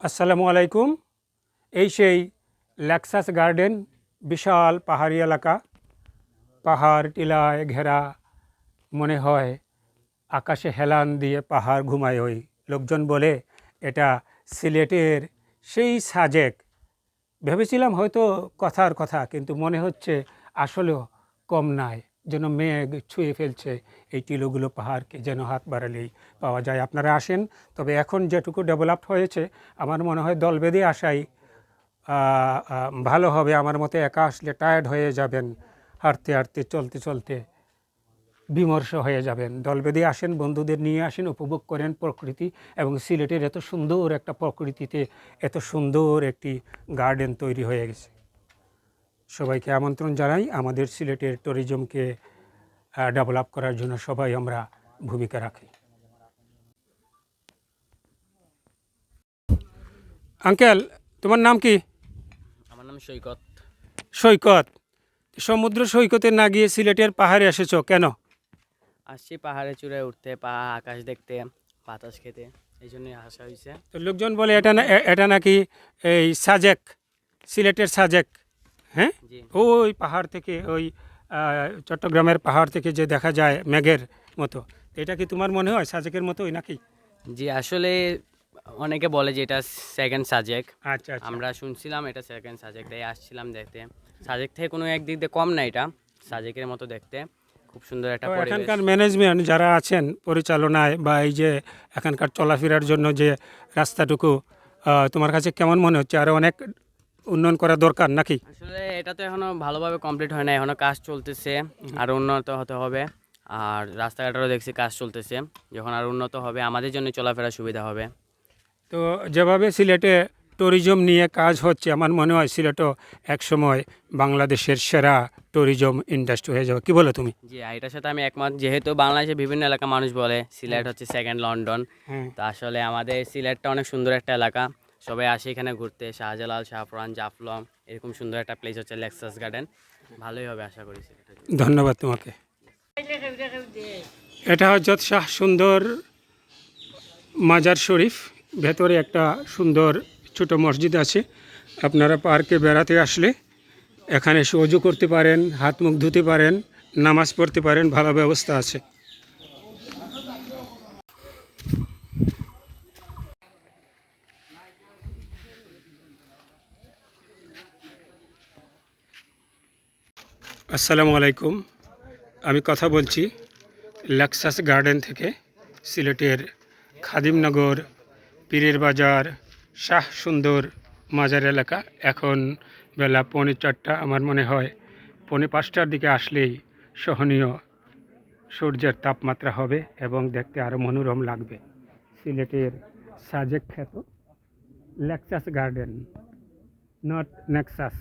আসসালামু আলাইকুম। এই সেই ল্যাক্সাস গার্ডেন, বিশাল পাহাড়ি এলাকা। পাহাড় টিলায় ঘেরা, মনে হয় আকাশে হেলান দিয়ে পাহাড় ঘুমায় ওই। লোকজন বলে, এটা সিলেটের সেই সাজেক। ভেবেছিলাম হয়তো কথার কথা, কিন্তু মনে হচ্ছে আসলেও কম নাই। যেন মেঘ ছুঁয়ে ফেলছে এই টিলোগুলো পাহাড়কে যেন হাত বাড়ালেই পাওয়া যায়। আপনারা আসেন, তবে এখন যেটুকু ডেভেলপড হয়েছে, আমার মনে হয় দল বেঁধে আসাই ভালো হবে। আমার মতে একা আসলে টায়ার্ড হয়ে যাবেন, হাঁটতে হাঁটতে, চলতে চলতে বিমর্ষ হয়ে যাবেন। দল বেঁধে আসেন, বন্ধুদের নিয়ে আসেন, উপভোগ করেন প্রকৃতি এবং সিলেটের এত সুন্দর একটা প্রকৃতিতে এত সুন্দর একটি গার্ডেন তৈরি হয়ে গেছে। সবাইকে আমন্ত্রণ জানাই। আমাদের সিলেটের ট্যুরিজমকে ডেভেলপ করার জন্য সবাই আমরা ভূমিকা রাখি। আঙ্কেল তোমার নাম কি? আমার নাম সৈকত। সৈকত। সমুদ্র সৈকতে না গিয়ে সিলেটের পাহাড়ে এসেছ কেন? আসছি পাহাড়ে চূড়ায় উঠতে পাহাড় আকাশ দেখতে বাতাস খেতে এই জন্যই আসা হয়েছে তো লোকজন বলে এটা না এটা নাকি এই সাজেক সিলেটের সাজেক? হ্যাঁ? ওই পাহাড় থেকে ওই চট্টগ্রামের পাহাড় থেকে যে দেখা যায় মেঘের মতো এটা কি তোমার মনে হয় সাজেকের মতোই নাকি? জি আসলে অনেকে বলে যে এটা সেকেন্ড সাজেক আচ্ছা আচ্ছা। আমরা শুনছিলাম এটা সেকেন্ড সাজেক তাই আসছিলাম দেখতে। সাজেক থেকে কোনো একদিক দিয়ে কম না এটা সাজেকের মতো দেখতে। খুব সুন্দর একটা এখানকার ম্যানেজমেন্ট যারা আছেন পরিচালনায় বা এই যে এখানকার চলাফেরার জন্য যে রাস্তাটুকু তোমার কাছে কেমন মনে হচ্ছে? আরও অনেক উন্নয়ন করা দরকার নাকি? আসলে এটা তো এখনও ভালোভাবে কমপ্লিট হয় না এখনও কাজ চলতেছে আর উন্নত হতে হবে। আর রাস্তাঘাটেরও দেখছি কাজ চলতেছে যখন আর উন্নত হবে আমাদের জন্য চলাফেরা সুবিধা হবে। তো যেভাবে সিলেটে ট্যুরিজম নিয়ে কাজ হচ্ছে আমার মনে হয় সিলেটও একসময় বাংলাদেশের সেরা ট্যুরিজম ইন্ডাস্ট্রি হয়ে যাবে। কি বলো তুমি? জি এটার সাথে আমি একমত যেহেতু বাংলাদেশের বিভিন্ন এলাকা মানুষ বলে সিলেট হচ্ছে সেকেন্ড লন্ডন তো আসলে আমাদের সিলেটটা অনেক সুন্দর একটা এলাকা। সবাই আসে এখানে ঘুরতে, শাহজালাল শাহপুরান জাফলং, এরকম সুন্দর একটা প্লেস হচ্ছে লেক্সাস গার্ডেন ভালোই হবে আশা করি ধন্যবাদ তোমাকে। এটা হজরত শাহ সুন্দর মাজার শরীফ। ভেতরে একটা সুন্দর ছোট মসজিদ আছে। আপনারা পার্কে বেড়াতে আসলে এখানে অজু করতে পারেন, হাত মুখ ধুতে পারেন, নামাজ পড়তে পারেন, ভালো ব্যবস্থা আছে। আসসালামু আলাইকুম। আমি কথা বলছি লাক্সাস গার্ডেন থেকে সিলেটের খাদিমনগর পীরের বাজার শাহ সুন্দর মাজার এলাকা। এখন বেলা পৌনে চারটা আমার মনে হয়। পৌনে পাঁচটার দিকে আসলেই সহনীয় সূর্যের তাপমাত্রা হবে এবং দেখতে আরও মনোরম লাগবে। সিলেটের সাজেক খ্যাত লেক্সাস গার্ডেন নট নেক্সাস